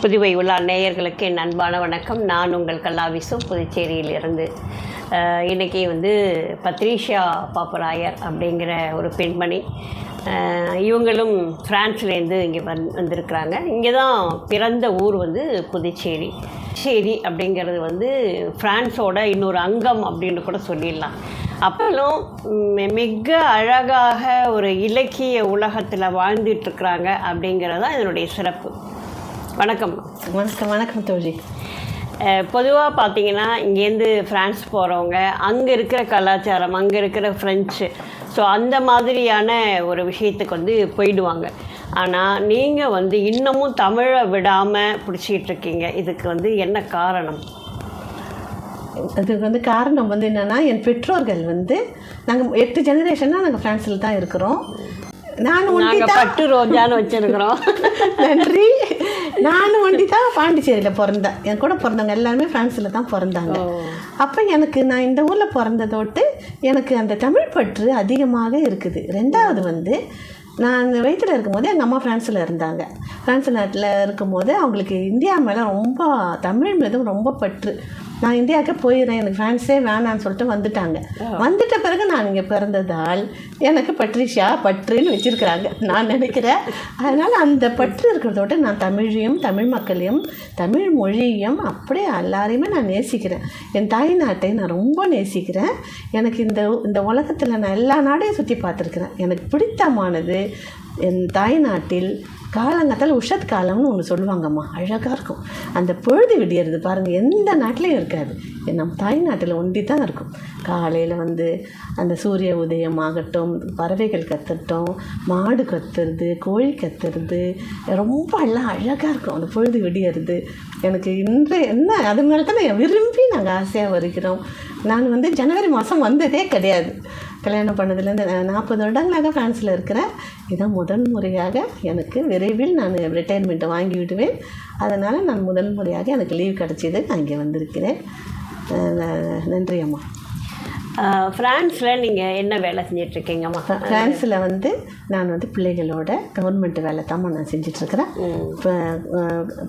புதுவை உலா நேயர்களுக்கு என் அன்பான வணக்கம். நான் உங்கள் கல்லாவிசும் புதுச்சேரியிலிருந்து. இன்றைக்கி வந்து பத்ரீஷா பாப்பராயர் அப்படிங்கிற ஒரு பெண்மணி. இவங்களும் ஃப்ரான்ஸ்லேருந்து இங்கே வந் வந்திருக்கிறாங்க. இங்கே தான் பிறந்த ஊர் வந்து புதுச்சேரி. புதுச்சேரி அப்படிங்கிறது வந்து ஃப்ரான்ஸோட இன்னொரு அங்கம் அப்படின்னு கூட சொல்லிடலாம். அப்பலும் மிக அழகாக ஒரு இலக்கிய உலகத்தில் வாழ்ந்துட்டுருக்குறாங்க அப்படிங்கிறது தான் இதனுடைய சிறப்பு. வணக்கம். வணக்கம் வணக்கம் தோழி. பொதுவாக பார்த்தீங்கன்னா இங்கேருந்து ஃப்ரான்ஸ் போகிறவங்க அங்கே இருக்கிற கலாச்சாரம் அங்கே இருக்கிற ஃப்ரெஞ்சு ஸோ அந்த மாதிரியான ஒரு விஷயத்துக்கு வந்து போயிடுவாங்க. ஆனால் நீங்கள் வந்து இன்னமும் தமிழை விடாமல் பிடிச்சிட்டு இருக்கீங்க இதுக்கு வந்து என்ன காரணம்? அதுக்கு வந்து காரணம் வந்து என்னென்னா என் பெற்றோர்கள் வந்து நாங்கள் எட்டு ஜெனரேஷனாக நாங்கள் ஃப்ரான்ஸில் தான் இருக்கிறோம். நான் ஒண்டி பட்டு ரோஜான்னு வச்சுருக்குறோம். நன்றி. நானும் ஒண்டி தான் பாண்டிச்சேரியில் பிறந்தேன். என் கூட பிறந்தவங்க எல்லாருமே ஃப்ரான்ஸில் தான் பிறந்தாங்க. அப்போ எனக்கு நான் இந்த ஊரில் பிறந்ததோட்டு எனக்கு அந்த தமிழ் பற்று அதிகமாக இருக்குது. ரெண்டாவது வந்து நான் வயிற்றில் இருக்கும்போது எங்கள் அம்மா ஃப்ரான்ஸில் இருந்தாங்க. ஃப்ரான்ஸ் நாட்டில் இருக்கும்போது அவங்களுக்கு இந்தியா மேலே ரொம்ப தமிழ் மீதும் ரொம்ப பற்று. நான் இந்தியாவுக்கு போயிடுறேன் எனக்கு ஃப்ரான்ஸே வேணான்னு சொல்லிட்டு வந்துட்டாங்க. வந்துட்ட பிறகு நான் இங்கே பிறந்ததால் எனக்கு பட்ரிஷா பற்றுன்னு வச்சுருக்கிறாங்க. நான் நினைக்கிறேன். அதனால் அந்த பற்று இருக்கிறதோட நான் தமிழையும் தமிழ் மக்களையும் தமிழ் மொழியையும் அப்படியே எல்லாரையுமே நான் நேசிக்கிறேன். என் தாய் நாட்டை நான் ரொம்ப நேசிக்கிறேன். எனக்கு இந்த இந்த உலகத்தில் நான் எல்லா நாடையும் சுற்றி பார்த்துருக்குறேன். எனக்கு பிடித்தமானது என் தாய் நாட்டில் காலங்கத்தால் உஷத் காலம்னு ஒன்று சொல்லுவாங்கம்மா. அழகாக இருக்கும். அந்த பொழுது விடியறது பாருங்கள் எந்த நாட்டிலையும் இருக்காது. நம் தாய் நாட்டில் ஒண்டி தான் இருக்கும். காலையில் வந்து அந்த சூரிய உதயம் ஆகட்டும் பறவைகள் கத்துட்டோம் மாடு கத்துறது கோழி கத்துறது ரொம்ப எல்லாம் அழகாக இருக்கும். அந்த பொழுது விடியறது. எனக்கு இன்று என்ன அது தான் விரும்பி நாங்கள் ஆசையாக வருகிறோம். நான் வந்து ஜனவரி மாதம் வந்ததே கிடையாது. கல்யாணம் பண்ணதுலேருந்து நாற்பது வருடங்களாக ஃப்ரான்ஸில் இருக்கிறேன். இதான் முதன் முறையாக எனக்கு விரைவில் நான் ரிட்டையர்மெண்ட்டை வாங்கி விடுவேன். அதனால் நான் முதன் முறையாக எனக்கு லீவ் கிடச்சிது நான் இங்கே வந்திருக்கிறேன். நன்றி அம்மா. ஃப்ரான்ஸில் நீங்கள் என்ன வேலை செஞ்சிட்ருக்கீங்கம்மா ஃப்ரான்ஸில் வந்து நான் வந்து பிள்ளைகளோட கவர்மெண்ட் வேலை தான் நான் செஞ்சிட்ருக்கிறேன். இப்போ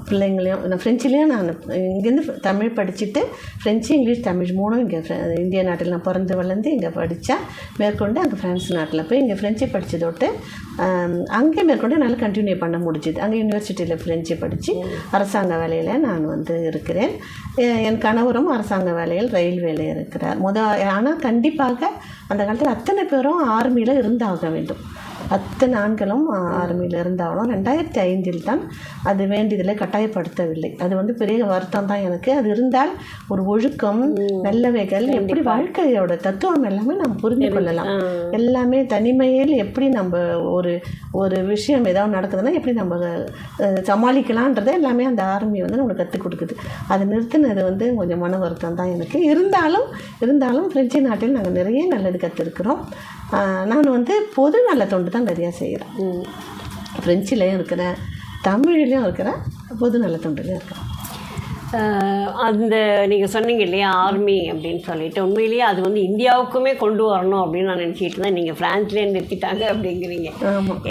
பிள்ளைங்களையும் நான் ஃப்ரெஞ்சுலேயும் நான் இங்கேருந்து தமிழ் படிச்சுட்டு ஃப்ரெஞ்சு இங்கிலீஷ் தமிழ் மூணும் இங்கே இந்திய நாட்டில் நான் பிறந்து வளர்ந்து இங்கே படித்தேன் மேற்கொண்டு அங்கே ஃப்ரான்ஸ் நாட்டில் போய் இங்கே ஃப்ரெஞ்சு படித்ததோட்டு அங்கே மேற்கொண்டு என்னால் கண்டினியூ பண்ண முடிஞ்சுது. அங்கே யூனிவர்சிட்டியில் ஃப்ரெஞ்சு படித்து அரசாங்க வேலையில் நான் வந்து இருக்கிறேன். என் கணவரும் அரசாங்க வேலையில் ரயில்வேல இருக்கிறார். முத ஆனால் கண்டிப்பாக அந்த காலத்தில் அத்தனை பேரும் ஆர்மியில் இருந்தாக வேண்டும். அத்தனை ஆண்களும் ஆர்மியில் இருந்தாலும் ரெண்டாயிரத்தி ஐந்தில் தான் அது வேண்டியதில் கட்டாயப்படுத்தவில்லை. அது வந்து பெரிய வருத்தம் தான் எனக்கு. அது இருந்தால் ஒரு ஒழுக்கம் நல்லவைகள் எப்படி வாழ்க்கையோட தத்துவம் எல்லாமே நம்ம புரிந்து கொள்ளலாம். எல்லாமே தனிமையில் எப்படி நம்ம ஒரு ஒரு விஷயம் ஏதாவது நடக்குதுன்னா எப்படி நம்ம சமாளிக்கலான்றதை எல்லாமே அந்த ஆர்மி வந்து நம்மளுக்கு கற்றுக் கொடுக்குது. அது நிறுத்தினது வந்து கொஞ்சம் மன வருத்தம் தான் எனக்கு. இருந்தாலும் இருந்தாலும் பிரெஞ்சு நாட்டில் நாங்கள் நிறைய நல்லது கற்றுருக்குறோம் நான் வந்து பொது நல தொண்டு தான் நிறையா செய்கிறேன் ஃப்ரெஞ்சுலேயும் இருக்கிறேன் தமிழ்லேயும் இருக்கிறேன் பொது நல தொண்டுலையும் இருக்கிறேன். அந்த நீங்கள் சொன்னீங்க இல்லையா ஆர்மி அப்படின்னு சொல்லிட்டு உண்மையிலேயே அது வந்து இந்தியாவுக்குமே கொண்டு வரணும் அப்படின்னு நான் நினச்சிட்டு இருந்தேன். நீங்கள் ஃப்ரான்ஸ்லேயே நிறுத்திட்டாங்க அப்படிங்கிறீங்க.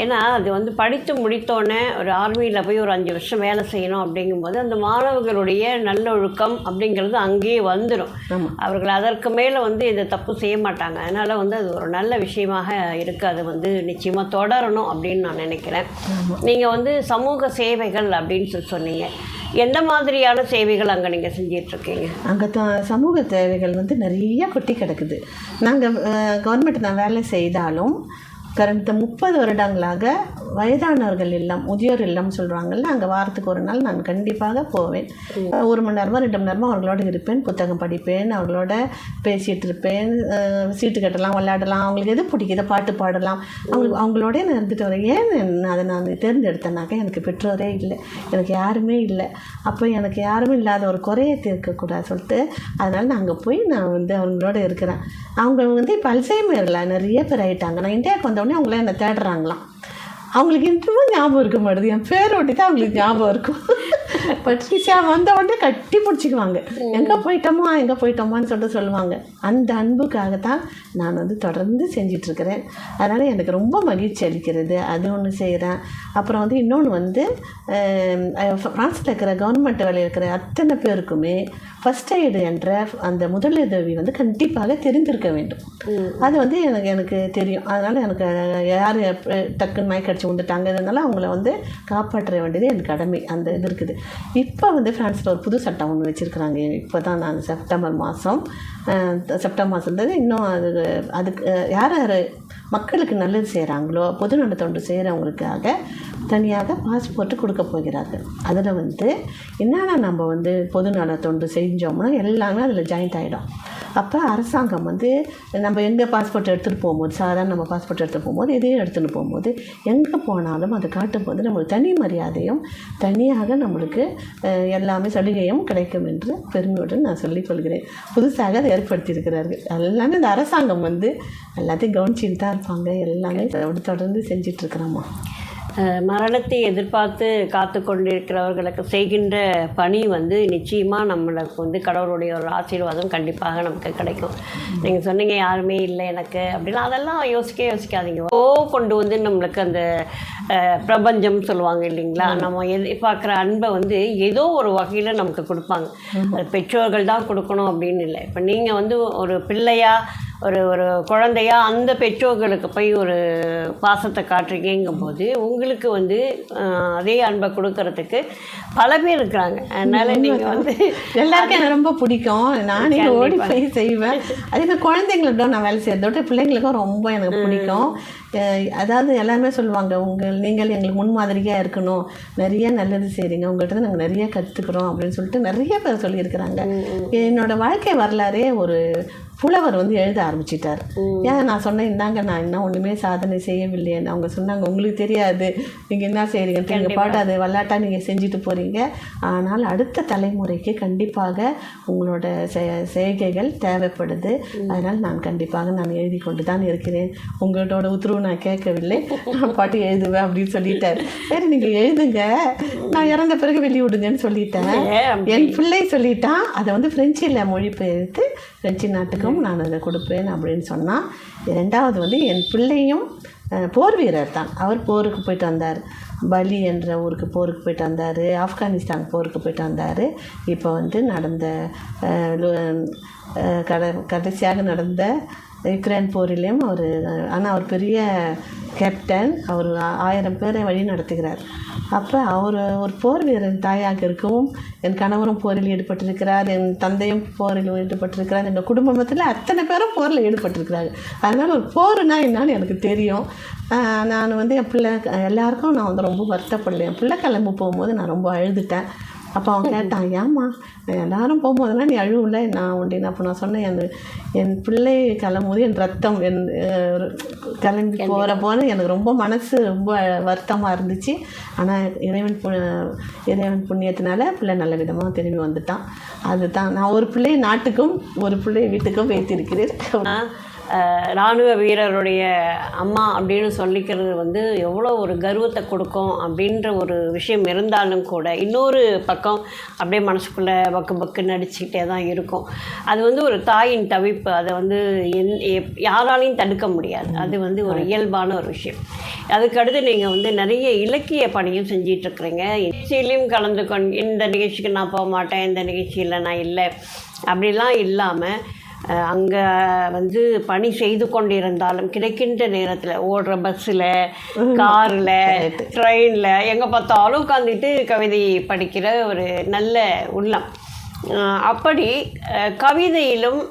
ஏன்னா அது வந்து படித்து முடித்தோடனே ஒரு ஆர்மியில் போய் ஒரு அஞ்சு வருஷம் வேலை செய்யணும் அப்படிங்கும்போது அந்த மாணவர்களுடைய நல்லொழுக்கம் அப்படிங்கிறது அங்கேயே வந்துடும் அவர்கள் அதற்கு மேலே வந்து இந்த தப்பு செய்ய மாட்டாங்க. அதனால் வந்து அது ஒரு நல்ல விஷயமாக இருக்குது அது வந்து நிச்சயமாக தொடரணும் அப்படின்னு நான் நினைக்கிறேன். நீங்கள் வந்து சமூக சேவைகள் அப்படின்னு சொல்லி சொன்னீங்க. எந்த மாதிரியான சேவைகள் அங்கே நீங்கள் செஞ்சிட்ருக்கீங்க? அங்கே த சமூக தேவைகள் வந்து நிறைய கொட்டி கிடக்குது. நாங்கள் கவர்மெண்ட் நான் வேலை செய்தாலும் கடந்த முப்பது வருடங்களாக வயதானவர்கள் இல்லம் முதியோர் இல்லம் சொல்கிறாங்கல்ல அங்கே வாரத்துக்கு ஒரு நாள் நான் கண்டிப்பாக போவேன். ஒரு மணி நேரமாக ரெண்டு மணி நேரமாக அவர்களோட இருப்பேன் புத்தகம் படிப்பேன் அவர்களோட பேசிகிட்டு இருப்பேன் சீட்டு கட்டலாம் விளையாடலாம் அவங்களுக்கு எது பிடிக்குதோ பாட்டு பாடலாம் அவங்களுக்கு அவங்களோடய நான் இருந்துட்டு வரேன். ஏன் நான் அதை நான் தேர்ந்தெடுத்தேனாக்கா எனக்கு பெற்றோரே இல்லை. எனக்கு யாருமே இல்லை. அப்போ எனக்கு யாருமே இல்லாத ஒரு குறையை தீர்க்கக்கூடாது சொல்லிட்டு அதனால் நான் அங்கே போய் நான் வந்து அவங்களோட இருக்கிறேன். அவங்க வந்து இப்போ அல்சைமரில் நிறைய பேர் ஆகிட்டாங்க நான் இந்தியாவுக்கு வந்தோடனே அவங்கள என்னை தேடுறாங்களாம். அவங்களுக்கு இன்னமும் ஞாபகம் இருக்க மாட்டேது. என் பேரோட்டி தான் அவங்களுக்கு ஞாபகம் இருக்கும். பட்ரிஷா வந்த உடனே கட்டி பிடிச்சிக்குவாங்க. எங்கே போயிட்டோமா எங்கே போயிட்டோமான்னு சொல்லிட்டு சொல்லுவாங்க. அந்த அன்புக்காக தான் நான் வந்து தொடர்ந்து செஞ்சிட்ருக்கிறேன். அதனால் எனக்கு ரொம்ப மகிழ்ச்சி அளிக்கிறது. அது ஒன்று செய்கிறேன் அப்புறம் வந்து இன்னொன்று வந்து ஃப்ரான்ஸில் இருக்கிற கவர்மெண்ட் வேலையில் இருக்கிற அத்தனை பேருக்குமே ஃபஸ்ட் எய்டு என்ற அந்த முதலுதவி வந்து கண்டிப்பாக தெரிந்திருக்க வேண்டும். அது வந்து எனக்கு எனக்கு தெரியும். அதனால் எனக்கு யார் டக்குன்னு மயக்கடிச்சு வந்துட்டாங்க இதனால அவங்கள வந்து காப்பாற்ற வேண்டியது என் கடமை. அந்த இது இருக்குது. இப்போ வந்து ஃப்ரான்ஸில் ஒரு புது சட்டம் ஒன்று வச்சுருக்குறாங்க. இப்போ தான் நான் செப்டம்பர் மாதம் செப்டம்பர் மாதம்ன்றது இன்னும் அது அதுக்கு யார் யார் மக்களுக்கு நல்லது செய்கிறாங்களோ பொது நலத்தொண்டு செய்கிறவங்களுக்காக தனியாக பாஸ்போர்ட்டு கொடுக்க போகிறார்கள். அதில் வந்து என்னென்ன நம்ம வந்து பொது தொண்டு செஞ்சோம்னா எல்லாமே அதில் ஜாயிண்ட் ஆகிடும் அப்போ அரசாங்கம் வந்து நம்ம எங்கே பாஸ்போர்ட் எடுத்துகிட்டு போகும்போது சாதாரண நம்ம பாஸ்போர்ட் எடுத்துகிட்டு போகும்போது இதையும் எடுத்துகிட்டு போகும்போது எங்கே போனாலும் அதை காட்டும்போது நம்மளுக்கு தனி மரியாதையும் தனியாக நம்மளுக்கு எல்லாமே சலுகையும் கிடைக்கும் என்று பெருமையுடன் நான் சொல்லிக்கொள்கிறேன் புதுசாக அதை ஏற்படுத்தியிருக்கிறார்கள். எல்லாமே இந்த அரசாங்கம் வந்து எல்லாத்தையும் கவனிச்சுட்டு தான் இருப்பாங்க. எல்லாமே தொடர்ந்து செஞ்சிட்ருக்குறாம்மா மரணத்தை எதிர்பார்த்து காத்து கொண்டிருக்கிறவர்களுக்கு செய்கின்ற பணி வந்து நிச்சயமாக நம்மளுக்கு வந்து கடவுளுடைய ஒரு ஆசீர்வாதம் கண்டிப்பாக நமக்கு கிடைக்கும். நீங்கள் சொன்னீங்க யாருமே இல்லை எனக்கு அப்படின்னா அதெல்லாம் யோசிக்க யோசிக்காதீங்க. ஓ கொண்டு வந்து நம்மளுக்கு அந்த பிரபஞ்சம் சொல்லுவாங்க இல்லைங்களா? நம்ம எதிர்பார்க்குற அன்பை வந்து ஏதோ ஒரு வகையில் நமக்கு கொடுப்பாங்க. அது பெற்றோர்கள் தான் கொடுக்கணும் அப்படின்னு இல்லை. இப்போ நீங்கள் வந்து ஒரு பிள்ளையா ஒரு ஒரு குழந்தையா அந்த பெற்றோர்களுக்கு போய் ஒரு பாசத்தை காட்டுறீங்கும்போது உங்களுக்கு வந்து அதே அன்பை கொடுக்கறதுக்கு பல பேர் இருக்கிறாங்க. அதனால நீங்கள் வந்து எல்லாருக்கும் எனக்கு ரொம்ப பிடிக்கும். நானே ஓடி போய் செய்வேன். அதே மாதிரி குழந்தைங்களோட நான் வேலை செய்கிறத விட பிள்ளைங்களுக்கும் ரொம்ப எனக்கு பிடிக்கும். அதாவது எல்லாருமே சொல்லுவாங்க உங்கள் நீங்கள் எங்களுக்கு முன்மாதிரியாக இருக்கணும். நிறைய நல்லது செய்கிறீங்க உங்கள்கிட்ட நாங்கள் நிறைய கற்றுக்குறோம் அப்படின்னு சொல்லிட்டு நிறைய பேர் சொல்லியிருக்கிறாங்க. என்னோட வாழ்க்கை வரலாறே ஒரு புலவர் வந்து எழுத ஆரம்பிச்சிட்டார். ஏன் நான் சொன்னேன் இந்தாங்க நான் இன்னும் ஒன்றுமே சாதனை செய்யவில்லைன்னு அவங்க சொன்னாங்க உங்களுக்கு தெரியாது. நீங்கள் என்ன செய்கிறீங்க நீங்கள் பாட்டு அது நீங்கள் செஞ்சுட்டு போகிறீங்க ஆனால் அடுத்த தலைமுறைக்கு கண்டிப்பாக உங்களோட செ- செய்கைகள் தேவைப்படுது. அதனால் நான் கண்டிப்பாக நான் எழுதி கொண்டு தான் இருக்கிறேன். உங்களோட உத்தரவு நான் கேட்கவில்லை. நான் பாட்டு எழுதுவேன் அப்படின்னு சொல்லிட்டார். சரி நீங்கள் எழுதுங்க. நான் இறந்த பிறகு வெளியிடுங்கன்னு சொல்லிட்டேன்? என் பிள்ளை சொல்லிட்டான். அதை வந்து ஃப்ரெஞ்சில் மொழிபெயர்த்து ஃப்ரெஞ்சு நாட்டுக்கும் நான் அதை கொடுப்பேன் அப்படின்னு சொன்னால் ரெண்டாவது வந்து என் பிள்ளையும் போர் வீரர் தான். அவர் போருக்கு போயிட்டு வந்தார். பலி என்ற ஊருக்கு போருக்கு போயிட்டு வந்தார். ஆப்கானிஸ்தான் போருக்கு போயிட்டு வந்தார். இப்போ வந்து நடந்த கட கடைசியாக நடந்த யுக்ரைன் போரிலையும் அவர் ஆனால் அவர் பெரிய கேப்டன் அவர் ஆயிரம் பேரை வழி நடத்துகிறார். அப்போ அவர் ஒரு போர் வீரன் தாயாக இருக்கவும் என் கணவரும் போரில் ஈடுபட்டிருக்கிறார் என் தந்தையும் போரில் ஈடுபட்டிருக்கிறார் எங்கள் குடும்பத்தில் அத்தனை பேரும் போரில் ஈடுபட்டிருக்கிறாங்க அதனால் ஒரு போர்னால் என்னன்னு எனக்கு தெரியும். நான் வந்து என் பிள்ளை எல்லாருக்கும் நான் வந்து ரொம்ப வருத்தப்படல. என் பிள்ளை கிளம்பி போகும்போது நான் ரொம்ப அழுதுட்டேன். அப்போ அவன் கேட்டான் ஏம்மா எல்லாரும் போகும்போதெல்லாம் நீ அழுவுல? நான் உண்டு அப்போ நான் சொன்னேன் என் என் பிள்ளை கிளம்பும்போது என் ரத்தம் என் கிளம்பி போகிற போது எனக்கு ரொம்ப மனசு ரொம்ப வருத்தமாக இருந்துச்சு. ஆனால் இறைவன் பு இறைவன் புண்ணியத்தினால பிள்ளை நல்ல விதமாக திரும்பி வந்துட்டான். அதுதான். நான் ஒரு பிள்ளை நாட்டுக்கும் ஒரு பிள்ளை வீட்டுக்கும் வைத்திருக்கிறேன் ஆஹ், ராணுவ வீரருடைய அம்மா அப்படின்னு சொல்லிக்கிறது வந்து எவ்வளோ ஒரு கர்வத்தை கொடுக்கும் அப்படின்ற ஒரு விஷயம் இருந்தாலும் கூட இன்னொரு பக்கம் அப்படியே மனசுக்குள்ளே பக்கு பக்கு நடிச்சுக்கிட்டே தான் இருக்கும். அது வந்து ஒரு தாயின் தவிப்பு. அதை வந்து என் எப்- யாராலையும் தடுக்க முடியாது. அது வந்து ஒரு இயல்பான ஒரு விஷயம். அதுக்கடுத்து நீங்கள் வந்து நிறைய இலக்கிய பணியும் செஞ்சிட்ருக்குறீங்க நிகழ்ச்சியிலையும் கலந்து கொண் இந்த நிகழ்ச்சிக்கு நான் போக மாட்டேன் இந்த நிகழ்ச்சியில் நான் இல்லை. அப்படிலாம் இல்லாமல் அங்கே வந்து பணி செய்து கொண்டிருந்தாலும் கிடைக்கின்ற நேரத்தில் ஓடுற பஸ்ஸில் காரில் ட்ரெயினில் எங்கே பார்த்தாலும் உட்காந்துட்டு கவிதை படிக்கிற ஒரு நல்ல உள்ளம். அப்படி கவிதையிலும்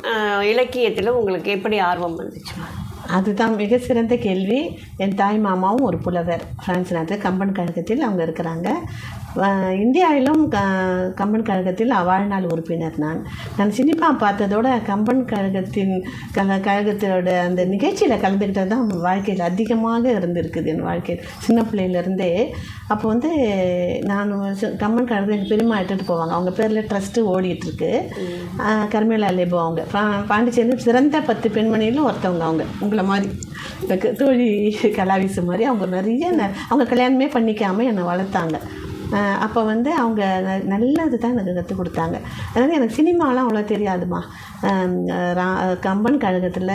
இலக்கியத்திலும் உங்களுக்கு எப்படி ஆர்வம் வந்துச்சு? அதுதான் மிக சிறந்த கேள்வி. என் தாய் மாமாவும் ஒரு புலவர். பிரான்ஸ் நாட்டில் கம்பன் கழகத்தில் அவங்க இருக்கிறாங்க. இந்தியாவிலும் க கம்பன் கழகத்தில் வாழ்நாள் உறுப்பினர் நான். நான் சினிமா பார்த்ததோட கம்பன் கழகத்தின் கல கழகத்தோட அந்த நிகழ்ச்சியில் கலந்துக்கிட்டது தான் வாழ்க்கையில் அதிகமாக இருந்திருக்குது என் வாழ்க்கையில். சின்ன பிள்ளையிலேருந்தே. அப்போ வந்து நான் கம்பன் கழகத்தில் எங்கள் பெரியம்மா எடுத்துகிட்டு போவாங்க. அவங்க பேரில் ட்ரஸ்ட்டு ஓடிட்டுருக்கு. கர்மேலா லேபோ அவங்க. பா- பாண்டிச்சேரியில் சிறந்த பத்து பெண்மணியிலும் ஒருத்தவங்க அவங்க. உங்களை மாதிரி. க- தோழி கலாவிசு மாதிரி. அவங்க நிறைய அவங்க கல்யாணமே பண்ணிக்காமல் என்னை வளர்த்தாங்க. அப்போ வந்து அவங்க நல்லது தான் எனக்கு கற்றுக் கொடுத்தாங்க. அதாவது எனக்கு சினிமாலாம் அவ்வளோ தெரியாதுமா கம்பன் கழகத்தில்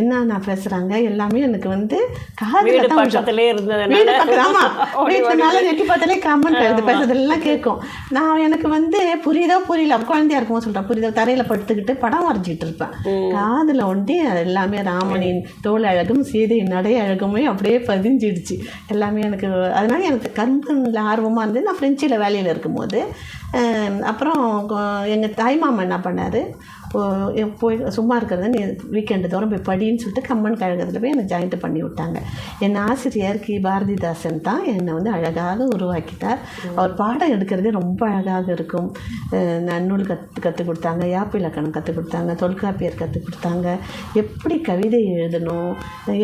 என்னென்ன பேசுகிறாங்க எல்லாமே எனக்கு வந்து காதில் தான் விழும். பக்கத்திலே இருந்ததுனால. வீடு பக்கத்துல ஆமா. ஓடி வீட்டுல மேல நெட்டி பார்த்தாலே கம்மன் கழுது பேசுறதெல்லாம் கேட்கும். நான் எனக்கு வந்து புரியுதோ புரியல. குழந்தையா இருக்கும்போது சொல்றேன் புரியுதோ? தரையில படுத்துக்கிட்டு படம் வரைஞ்சிட்டு இருப்பேன். காதுல ஒண்டி அது எல்லாமே ராமனின் தோல் அழகும் சீதையின் நடை அழகுமே அப்படியே பதிஞ்சிடுச்சு. எல்லாமே எனக்கு அதனால எனக்கு கரும்புல ஆர்வமா இருந்து நான் ஃப்ரெஞ்சில் வேலையில் இருக்கும்போது அப்புறம் எங்கள் தாய்மாமா என்ன பண்ணார்? போய் சும்மா இருக்கிறத நீ வீக்கெண்டு தோறும் போய் படின்னு சொல்லிட்டு கம்மன் கழகத்தில் போய் என்னை ஜாயின்ட் பண்ணி விட்டாங்க. என் ஆசிரியர் கி. பாரதிதாசன் தான் என்னை வந்து அழகாக உருவாக்கிட்டார். அவர் பாடம் எடுக்கிறதே ரொம்ப அழகாக இருக்கும். நன்னூல் கற்று கற்றுக் கொடுத்தாங்க யாப்பு இலக்கணம் கற்றுக் கொடுத்தாங்க தொல்காப்பியர் கற்றுக் கொடுத்தாங்க. எப்படி கவிதை எழுதணும்?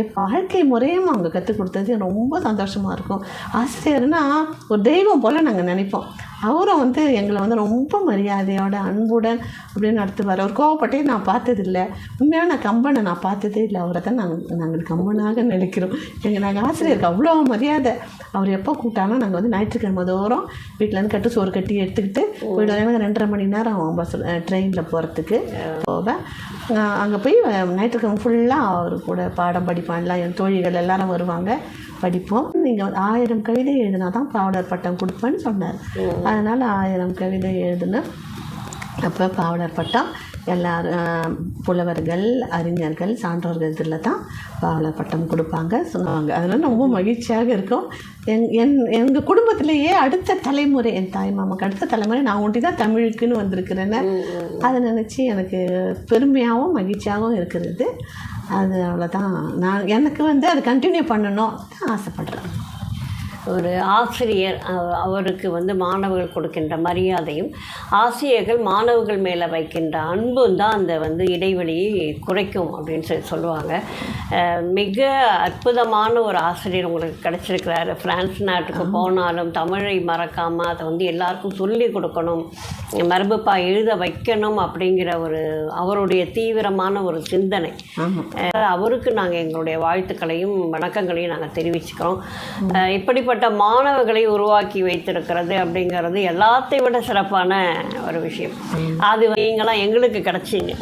எப் வாழ்க்கை முறையும் அவங்க கற்றுக் கொடுத்தது ரொம்ப சந்தோஷமாக இருக்கும். ஆசிரியர்னால் ஒரு தெய்வம் போல் நாங்கள் நினைப்போம். அவரும் வந்து எங்களை வந்து ரொம்ப மரியாதையோட அன்புடன் அப்படின்னு நடத்துவார். அவர் கோவப்பட்டே நான் பார்த்ததில்ல. உண்மையாக நான் கம்பனை நான் பார்த்ததே இல்லை. அவரை தான் நாங்கள் நாங்கள் கம்பனாக நினைக்கிறோம். எங்கள் நாங்கள் ஆசிரியருக்கு அவ்வளோ மரியாதை. அவர் எப்போ கூப்பிட்டாலும் நாங்கள் வந்து ஞாயிற்றுக்கிழமை தோறும் வீட்டிலேருந்து கட்டு சோறு கட்டி எடுத்துக்கிட்டு போயிடுவோம். எனக்கு ரெண்டரை மணி நேரம் ஆகும் பஸ் ட்ரெயினில் போகிறதுக்கு போவேன் அங்கே போய் ஞாயிற்றுக்கிழமை ஃபுல்லாக அவர் கூட பாடம் படிப்பான். எல்லாம் என் தோழிகள் எல்லாரும் வருவாங்க. படிப்போம். நீங்கள் ஆயிரம் கவிதை எழுதினா தான் பாவலர் பட்டம் கொடுப்பேன்னு சொன்னார். அதனால் ஆயிரம் கவிதை எழுதினேன் அப்போ பாவலர் பட்டம் எல்லாரும் புலவர்கள் அறிஞர்கள் சான்றோர்கள் இதில் தான் பாவலர் பட்டம் கொடுப்பாங்க சொல்லுவாங்க. அதனால் ரொம்ப மகிழ்ச்சியாக இருக்கும். எங் என் எங்கள் குடும்பத்திலேயே அடுத்த தலைமுறை என் தாய் மாமாக்கு அடுத்த தலைமுறை நான் ஒண்டி தான் தமிழுக்குன்னு வந்திருக்கிறேன்னு அதை நினச்சி எனக்கு பெருமையாகவும் மகிழ்ச்சியாகவும் இருக்கிறது. அது அவ்வளோதான் நான் எனக்கு வந்து அதை கண்டினியூ பண்ணணும் தான் ஆசைப்படுறேன். ஒரு ஆசிரியர் அவருக்கு வந்து மாணவர்கள் கொடுக்கின்ற மரியாதையும் ஆசிரியர்கள் மாணவர்கள் மேலே வைக்கின்ற அன்பும் தான் அந்த வந்து இடைவெளியை குறைக்கும் அப்படின்னு சொல்லி சொல்லுவாங்க. மிக அற்புதமான ஒரு ஆசிரியர் உங்களுக்கு கிடைச்சிருக்கிறாரு. பிரான்ஸ் நாட்டுக்கு போனாலும் தமிழை மறக்காமல் அதை வந்து எல்லாருக்கும் சொல்லி கொடுக்கணும். மரபுப்பா எழுத வைக்கணும் அப்படிங்கிற ஒரு அவருடைய தீவிரமான ஒரு சிந்தனை. அவருக்கு நாங்கள் எங்களுடைய வாழ்த்துக்களையும் வணக்கங்களையும் நாங்கள் தெரிவிச்சுக்கிறோம். அஹ் இப்படிப்பட்ட மாணவர்களை உருவாக்கி வைத்திருக்கிறது அப்படிங்கிறது எல்லாத்தையும் விட சிறப்பான ஒரு விஷயம். அது நீங்களாம் எங்களுக்கு கிடைச்சிங்க.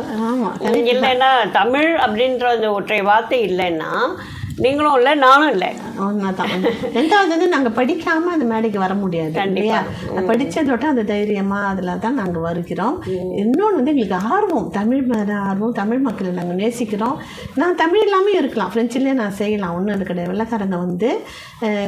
இல்லைன்னா தமிழ் அப்படின்ற அந்த ஒற்றை வார்த்தை இல்லைன்னா நீங்களும் இல்லை நானும் இல்லை. உண்மைதான் ரெண்டாவது வந்து நாங்கள் படிக்காமல் அந்த மேடைக்கு வர முடியாது இல்லையா? படித்ததோட அந்த தைரியமாக அதில் தான் நாங்கள் வருகிறோம் இன்னொன்று வந்து எங்களுக்கு ஆர்வம் தமிழ் மேலே ஆர்வம் தமிழ் மக்களை நாங்கள் நேசிக்கிறோம். நான் தமிழ் இல்லாமல் இருக்கலாம். ஃப்ரெஞ்சிலே நான் செய்யலாம் ஒன்றும் இது கிடையாது. வெள்ளக்காரங்க வந்து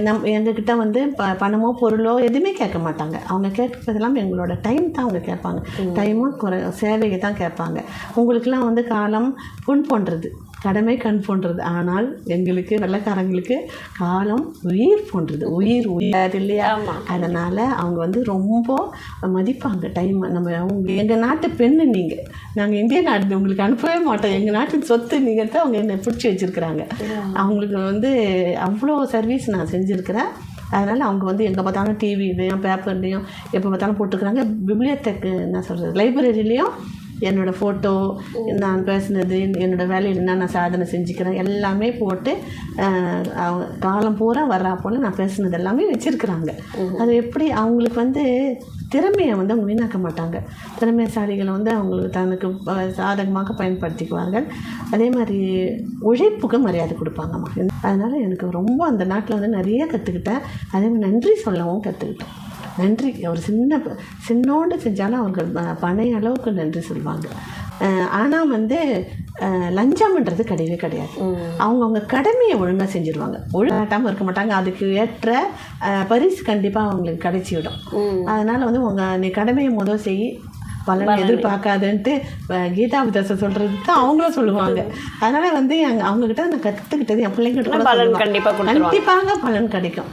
நம் எங்ககிட்ட வந்து ப பணமோ பொருளோ எதுவுமே கேட்க மாட்டாங்க. அவங்க கேட்பதெல்லாம் எங்களோட டைம் தான் அவங்க கேட்பாங்க. டைமும் குறை சேவையை தான் கேட்பாங்க. உங்களுக்கெல்லாம் வந்து காலம் புண் போன்றது. கடமை கண் போன்றது. ஆனால் எங்களுக்கு வெள்ளைக்காரங்களுக்கு காலம் உயிர் போன்றது. உயிர் உயிர் இல்லையா. அதனால் அவங்க வந்து ரொம்ப மதிப்பாங்க. டைம் நம்ம அவங்க எங்கள் நாட்டு பெண்ணு நீங்கள் நாங்கள் இந்திய நாட்டு உங்களுக்கு அனுப்பவே மாட்டோம். எங்கள் நாட்டின் சொத்து நீங்கள் தான் அவங்க என்னை பிடிச்சி வச்சுருக்குறாங்க. அவங்களுக்கு வந்து அவ்வளோ சர்வீஸ் நான் செஞ்சுருக்கிறேன். அதனால் அவங்க வந்து எங்கே பார்த்தாலும் டிவிலையும் பேப்பர்லேயும் எப்போ பார்த்தாலும் போட்டுக்கிறாங்க. பிப்ளியோடெக்கு என்ன சொல்கிறது லைப்ரரியிலையும் என்னோடய ஃபோட்டோ நான் பேசுனது என்னோடய வேலையில் என்ன நான் சாதனை செஞ்சுக்கிறேன் எல்லாமே போட்டு அவங்க காலம் பூரா வர்றா போல் நான் பேசுனது எல்லாமே வச்சுருக்குறாங்க. அது எப்படி அவங்களுக்கு வந்து திறமையை வந்து அவங்க வீணாக்க மாட்டாங்க. திறமைசாலிகளை வந்து அவங்களுக்கு தனக்கு சாதகமாக பயன்படுத்திக்குவார்கள். அதே மாதிரி உழைப்புக்கு மரியாதை கொடுப்பாங்கம்மா அதனால் எனக்கு ரொம்ப அந்த நாட்டில் வந்து நிறைய கற்றுக்கிட்டேன் அதே மாதிரி நன்றி சொல்லவும் கற்றுக்கிட்டேன் நன்றி. ஒரு சின்ன சின்னோண்டு செஞ்சாலும் அவங்க ப- பனை அளவுக்கு நன்றி சொல்லுவாங்க ஆனால் வந்து லஞ்சம்ன்றது கிடையவே கிடையாது. அவங்கவுங்க கடமையை ஒழுங்காக செஞ்சுருவாங்க. ஒழுங்காட்டாமல் இருக்க மாட்டாங்க. அதுக்கு ஏற்ற பரிசு கண்டிப்பாக அவங்களுக்கு கிடைச்சிவிடும். அதனால் வந்து உங்கள் நீ கடமையை முதல் செய். பலன் எதிர்பார்க்காதுன்ட்டு கீதா விதாசம் சொல்கிறது தான் அவங்களும் சொல்லுவாங்க. அதனால் வந்து எங்க அவங்கக்கிட்ட நான் கற்றுக்கிட்டது என் பிள்ளைங்கிட்ட கூட பலன் கண்டிப்பாக பலன் கிடைக்கும்.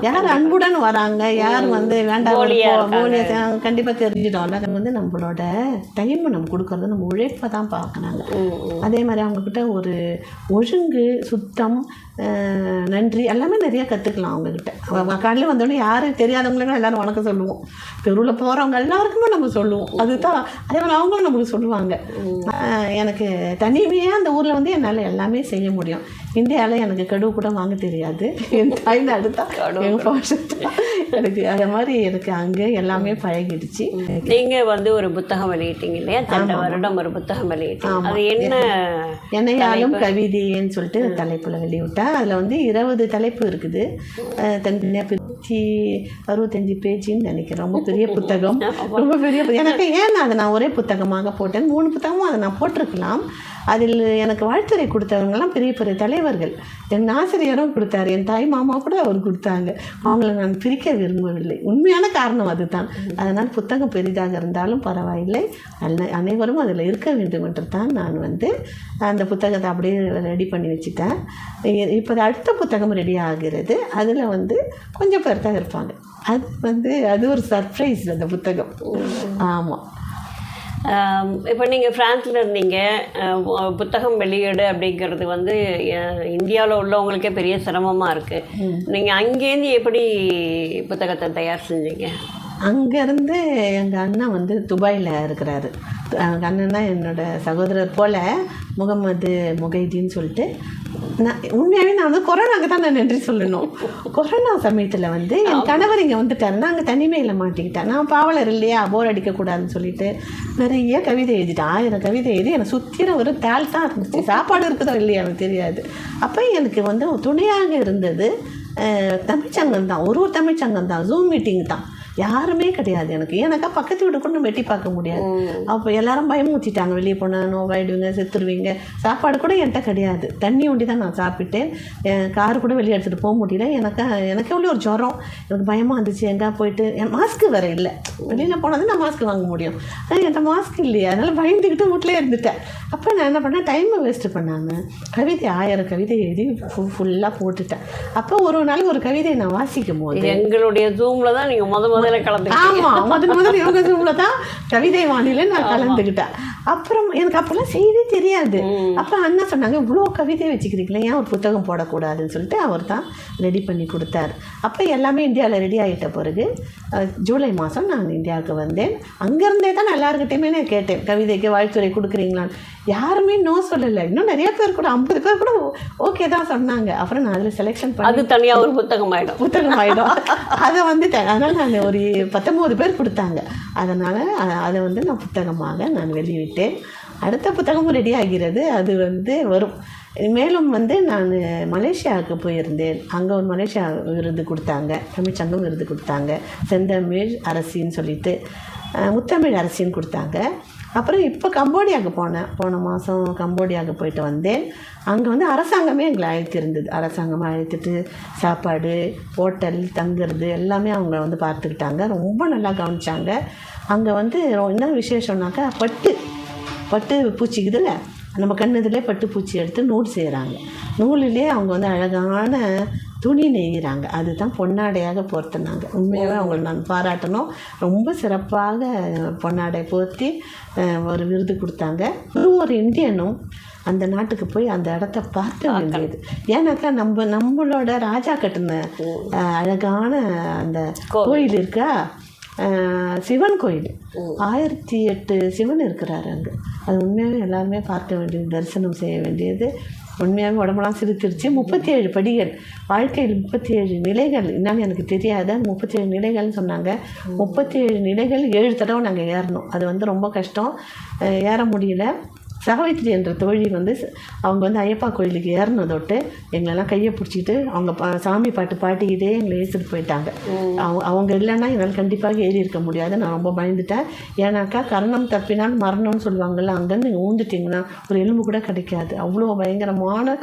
யார் அன்புடன் வராங்க? யார் வந்து வேண்டாம் போலியா போ- இருக்காங்க. போலியா இருக்காங்க, கண்டிப்பா தெரிஞ்சிடும்ல அது வந்து நம்மளோட டைம் நம்ம கொடுக்கறது நம்ம உழைப்பை தான் பார்க்குறாங்க. அதே மாதிரி அவங்கக்கிட்ட ஒரு ஒழுங்கு சுத்தம் நன்றி எல்லாமே நிறைய கற்றுக்கலாம் அவங்கக்கிட்ட காலையில் வந்தோடனே யாரும் தெரியாதவங்களுக்கும் எல்லாரும் வணக்கம் சொல்லுவோம். தெருவில் போகிறவங்க எல்லாருக்குமே நம்ம சொல்லுவோம். அதுதான். அதே மாதிரி அவங்களும் நமக்கு சொல்லுவாங்க. எனக்கு தனிமையாக அந்த ஊரில் வந்து என்னால் எல்லாமே செய்ய முடியும். இந்தியாவில் எனக்கு கடுவு கூட வாங்க தெரியாது. என் தாய்நாடு தான் எங்கள் பாஷை தான் எனக்கு அது மாதிரி எனக்கு அங்கே எல்லாமே பழகிடுச்சு. நீங்க வந்து ஒரு புத்தகம் வெளியிட்டீங்க இல்லையா? சென்ற வருடம் ஒரு புத்தகம் வெளியிட்டீங்க அது என்ன என்னையாலும் கவிதைன்னு சொல்லிட்டு தலைப்பில் வெளியிட்டா அதில் வந்து இருபது தலைப்பு இருக்குது. தனித்தனியாக பிரிச்சு அறுபத்தஞ்சு பேஜின்னு நினைக்கிறேன். ரொம்ப பெரிய புத்தகம். ரொம்ப பெரிய எனக்கு ஏன் நான் அதை நான் ஒரே புத்தகமாக போட்டேன். மூணு புத்தகமும் அதை நான் போட்டிருக்கலாம். அதில் எனக்கு வாழ்த்துறை கொடுத்தவங்கலாம் பெரிய பெரிய தலைவர்கள். என் ஆசிரியரும் கொடுத்தாரு. என் தாய் மாமா கூட அவர் கொடுத்தாங்க. அவங்கள நான் பிரிக்க விரும்பவில்லை. உண்மையான காரணம் அதுதான். அதனால் புத்தகம் பெரிதாக இருந்தாலும் பரவாயில்லை. அல்ல அனைவரும் அதில் இருக்க வேண்டும் என்று தான் நான் வந்து அந்த புத்தகத்தை அப்படியே ரெடி பண்ணி வச்சுட்டேன். இப்போ அடுத்த புத்தகம் ரெடி ஆகிறது. அதில் வந்து கொஞ்சம் தான் இருப்பாங்க. அது வந்து அது ஒரு சர்ப்ரைஸ் அந்த புத்தகம். ஆமாம் ஆம், இப்போ நீங்கள் ஃப்ரான்ஸில் இருந்தீங்க. புத்தகம் வெளியீடு அப்படிங்கிறது வந்து இந்தியாவில் உள்ளவங்களுக்கே பெரிய சிரமமாக இருக்குது நீங்கள் அங்கேருந்து எப்படி புத்தகத்தை தயார் செஞ்சீங்க? அங்கேருந்து எங்கள் அண்ணன் வந்து துபாயில் இருக்கிறாரு. எங்கள் அண்ணன்னா என்னோட சகோதரர் போல் முகமது முகைதீன்னு சொல்லிட்டு நான் உண்மையாகவே நான் வந்து கொரோனாக்கு தான் நான் நன்றி சொல்லணும். கொரோனா சமயத்தில் வந்து என் கணவர் இங்கே வந்துட்டாரு நான் அங்கே தனிமையில் மாட்டிக்கிட்டேன் நான் பாவலர் இல்லையா போர் அடிக்கக்கூடாதுன்னு சொல்லிட்டு நிறைய கவிதை எழுதிட்டேன் ஆயிரம் கவிதை எழுதி எனக்கு சுற்றின ஒரு தாள் தான் இருந்துச்சு. சாப்பாடு இருக்குதோ இல்லையா எனக்கு தெரியாது. அப்போ எனக்கு வந்து துணையாக இருந்தது தமிழ்ச்சங்கம் தான். ஒரு ஒரு தமிழ்ச்சங்கம் தான். ஜூம் மீட்டிங் தான். யாருமே கிடையாது எனக்கு. எனக்கா பக்கத்து வீடு கூட எட்டி பார்க்க முடியாது. அப்போ எல்லாரும் பயமுறுத்திட்டாங்க வெளியே போனால் நோவாயிடுவீங்க செத்துருவீங்க. சாப்பாடு கூட என்கிட்ட கிடையாது. தண்ணி ஒண்டி தான் நான் சாப்பிட்டேன். என் கார் கூட வெளியே எடுத்துகிட்டு போக முடியல. எனக்கு எனக்கு எவ்வளோ ஒரு ஜுரம். எனக்கு பயமாக இருந்துச்சு. எங்கே போயிட்டு? என் மாஸ்க்கு வேறு இல்லை. வெளியில் போனால் நான் மாஸ்க் வாங்க முடியும். ஆனால் என்கிட்ட மாஸ்க் இல்லையா. அதனால் பயந்துக்கிட்டு வீட்டிலே இருந்துட்டேன். அப்போ நான் என்ன பண்ணேன்? டைமை வேஸ்ட்டு பண்ணாமல் கவிதை ஆயிரம் கவிதை எழுதி ஃபுல்லாக போட்டுட்டேன். அப்போ ஒரு நாளைக்கு ஒரு கவிதையை நான் வாசிக்கும் போது எங்களுடைய ஜூமில் தான் நீங்கள் முத முதல்ல கலந்து ஆமா முதல் முதல் ஜூம்ல தான் கவிதை வாணியில நான் கலந்துக்கிட்டேன் அப்புறம் எனக்கு அப்பெல்லாம் செய்தி தெரியாது. அப்ப அண்ணா சொன்னாங்க இவ்வளோ கவிதை வச்சுக்கிறீங்களே ஏன் ஒரு புத்தகம் போடக்கூடாதுன்னு சொல்லிட்டு அவர் தான் ரெடி பண்ணி கொடுத்தாரு. அப்போ எல்லாமே இந்தியாவில் ரெடி ஆகிட்ட பிறகு ஜூலை மாதம் நான் இந்தியாவுக்கு வந்தேன். அங்கேருந்தே தான் எல்லாருக்கிட்டையுமே நான் கேட்டேன். கவிதைக்கு வாழ்த்துறை கொடுக்குறீங்களான்னு. யாருமே நோ சொல்லலை. இன்னும் நிறைய பேர் கூட ஐம்பது பேர் கூட ஓகே தான் சொன்னாங்க. அப்புறம் நான் அதில் செலெக்ஷன் பண்ணி அது தனியாக ஒரு புத்தகம் ஆகிடும் புத்தகம் ஆகிடும் அதை வந்து அதனால் நான் ஒரு பத்தொம்போது பேர் கொடுத்தாங்க. அதனால் அதை வந்து நான் புத்தகமாக நான் வெளியிட்டேன். அடுத்த புத்தகமும் ரெடி ஆகிறது. அது வந்து வரும். மேலும் வந்து நான் மலேசியாவுக்கு போயிருந்தேன். அங்கே ஒரு மலேசியா விருது கொடுத்தாங்க. தமிழ்ச்சங்கம் விருது கொடுத்தாங்க. செந்தமிழ் அரசின்னு சொல்லிட்டு முத்தமிழ் அரசின்னு கொடுத்தாங்க. அப்புறம் இப்போ கம்போடியாவுக்கு போனேன். போன மாதம் கம்போடியாவுக்கு போயிட்டு வந்தேன். அங்கே வந்து அரசாங்கமே எங்களை அழைத்திருந்தது அரசாங்கம் அழைத்துட்டு சாப்பாடு ஹோட்டல் தங்குறது எல்லாமே அவங்க வந்து பார்த்துக்கிட்டாங்க. ரொம்ப நல்லா கவனிச்சாங்க. அங்கே வந்து என்ன விசேஷம்னாக்கா பட்டு பட்டு பூச்சிக்குதுல்ல நம்ம கண்ணுதிலே பட்டு பூச்சி எடுத்து நூல் செய்கிறாங்க நூலிலே அவங்க வந்து அழகான துணி நெய்கிறாங்க அதுதான் பொன்னாடையாக போர்த்தினாங்க. உண்மையாகவே அவங்களை நான் பாராட்டணும். ரொம்ப சிறப்பாக பொன்னாடை போர்த்தி ஒரு விருது கொடுத்தாங்க. ஒரு இந்தியனும் அந்த நாட்டுக்கு போய் அந்த இடத்த பார்க்க வேண்டியது. ஏன்னாக்கா நம்ம நம்மளோட ராஜா கட்டின அழகான அந்த கோயில் இருக்கா? சிவன் கோயில். ஆயிரத்தி எட்டு சிவன் இருக்கிறாரு அங்கே. அது உண்மையாகவே எல்லாருமே பார்க்க வேண்டியது தரிசனம் செய்ய வேண்டியது. உண்மையாகவே உடம்பெல்லாம் சிரிச்சிருச்சு. முப்பத்தி ஏழு படிகள். வாழ்க்கையில் முப்பத்தி ஏழு நிலைகள். என்னன்னு எனக்கு தெரியாத. முப்பத்தி ஏழு நிலைகள்னு சொன்னாங்க. முப்பத்தி ஏழு நிலைகள் ஏழு தடவை நாங்கள் ஏறணும். அது வந்து ரொம்ப கஷ்டம். ஏற முடியல. சாவித்ரி என்ற தோழி வந்து அவங்க வந்து ஐயப்பா கோயிலுக்கு ஏறினதொட்டு எங்களெல்லாம் கையை பிடிச்சிட்டு அவங்க பா சாமி பாட்டு பாட்டிக்கிட்டே எங்களை ஏற்றிட்டு போயிட்டாங்க. அவங்க அவங்க இல்லைன்னா என்னால் கண்டிப்பாக ஏறி இருக்க முடியாது. நான் ரொம்ப பயந்துட்டேன். ஏன்னாக்கா கரணம் தப்பினால் மரணம்னு சொல்லுவாங்கல்ல அங்கேருந்து நீங்கள் ஊந்துட்டிங்கன்னா ஒரு எலும்பு கூட கிடைக்காது. அவ்வளோ பயங்கரமான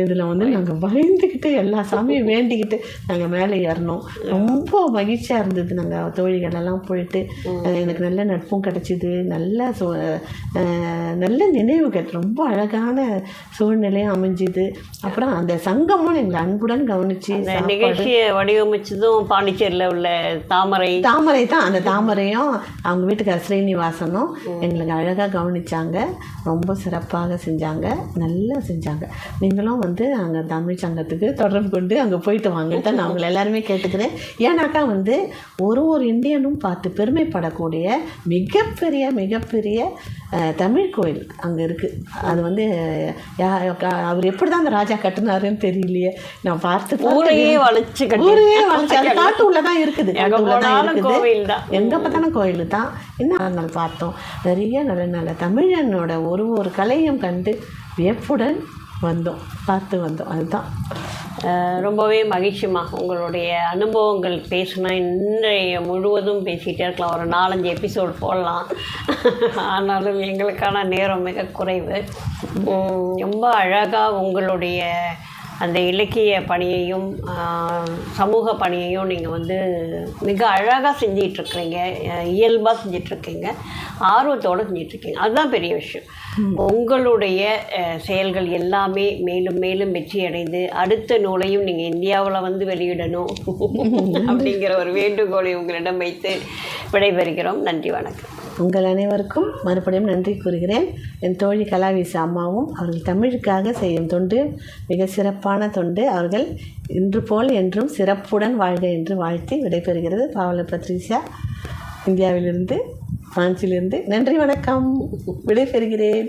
இதில் வந்து நாங்கள் பயந்துக்கிட்டு எல்லா சாமியும் வேண்டிக்கிட்டு நாங்கள் மேலே ஏறினோம் ரொம்ப மகிழ்ச்சியாக இருந்தது நாங்கள் தோழிகள் எல்லாம் போயிட்டு. எனக்கு நல்ல நட்பும் கிடச்சிது. நல்ல நல்ல நினைவு நினைவுகள் ரொம்ப அழகான சூழ்நிலையும் அமைஞ்சுது. அப்புறம் அந்த சங்கமும் எங்களை அன்புடன் கவனிச்சு நிகழ்ச்சியை வடிவமைச்சதும் பாண்டிச்சேரியில் உள்ள தாமரை. தாமரை தான் அந்த தாமரையும் அவங்க வீட்டுக்கார ஸ்ரீனிவாசனும் எங்களுக்கு அழகாக கவனிச்சாங்க. ரொம்ப சிறப்பாக செஞ்சாங்க. நல்லா செஞ்சாங்க. நீங்களும் வந்து அங்கே தமிழ் சங்கத்துக்கு தொடர்பு கொண்டு அங்கே போயிட்டு வாங்க தான் நான் உங்களை எல்லாருமே கேட்டுக்கிறேன். ஏன்னாக்கா வந்து ஒரு ஒரு இந்தியனும் பார்த்து பெருமைப்படக்கூடிய மிகப்பெரிய மிகப்பெரிய தமிழ் கோயில். அங்கே இருக்குது அது வந்து அவர் எப்படி தான் அந்த ராஜா கட்டினாருன்னு தெரியலையே. நான் பார்த்து ஊரையே வளைச்சு கட்டி ஊரே வளர்ச்சி அது காட்டு உள்ளதான் போனாலும் இருக்குது. கோவில் தான். எங்கே பார்த்தாலும் கோயில் தான். இன்னும் நாள் பார்த்தோம்? நிறைய நல்ல நல்ல தமிழனோட ஒரு ஒரு கலையும் கண்டு வியப்புடன் வந்தோம். பார்த்து வந்தோம். அதுதான். ரொம்பவே மகிழ்ச்சிமா உங்களுடைய அனுபவங்கள் பேசுனா இன்றைய முழுவதும் பேசிகிட்டே இருக்கலாம். ஒரு நாலஞ்சு எபிசோட் போடலாம். ஆனாலும் எங்களுக்கான நேரம் மிக குறைவு. ரொம்ப அழகாக உங்களுடைய அந்த இலக்கிய பணியையும் சமூக பணியையும் நீங்கள் வந்து மிக அழகாக செஞ்சிட்ருக்கிறீங்க. இயல்பாக செஞ்சிட்ருக்கீங்க. ஆர்வத்தோடு செஞ்சிட்ருக்கீங்க. அதுதான் பெரிய விஷயம். உங்களுடைய செயல்கள் எல்லாமே மேலும் மேலும் வெற்றி அடைந்து அடுத்த நூலையும் நீங்கள் இந்தியாவில் வந்து வெளியிடணும் அப்படிங்கிற ஒரு வேண்டுகோளை உங்களிடம் வைத்து விடைபெறுகிறோம். நன்றி வணக்கம். உங்கள் அனைவருக்கும் மறுபடியும் நன்றி கூறுகிறேன். என் தோழி கலாவிசா அம்மாவும் அவர்கள் தமிழுக்காக செய்யும் தொண்டு மிக சிறப்பான தொண்டு அவர்கள் இன்று போல் என்றும் சிறப்புடன் வாழ்க என்று வாழ்த்தி விடைபெறுகிறது. பாவல பத்ரிஷா இந்தியாவிலிருந்து பிரான்சிலிருந்து. நன்றி வணக்கம். விடைபெறுகிறேன்.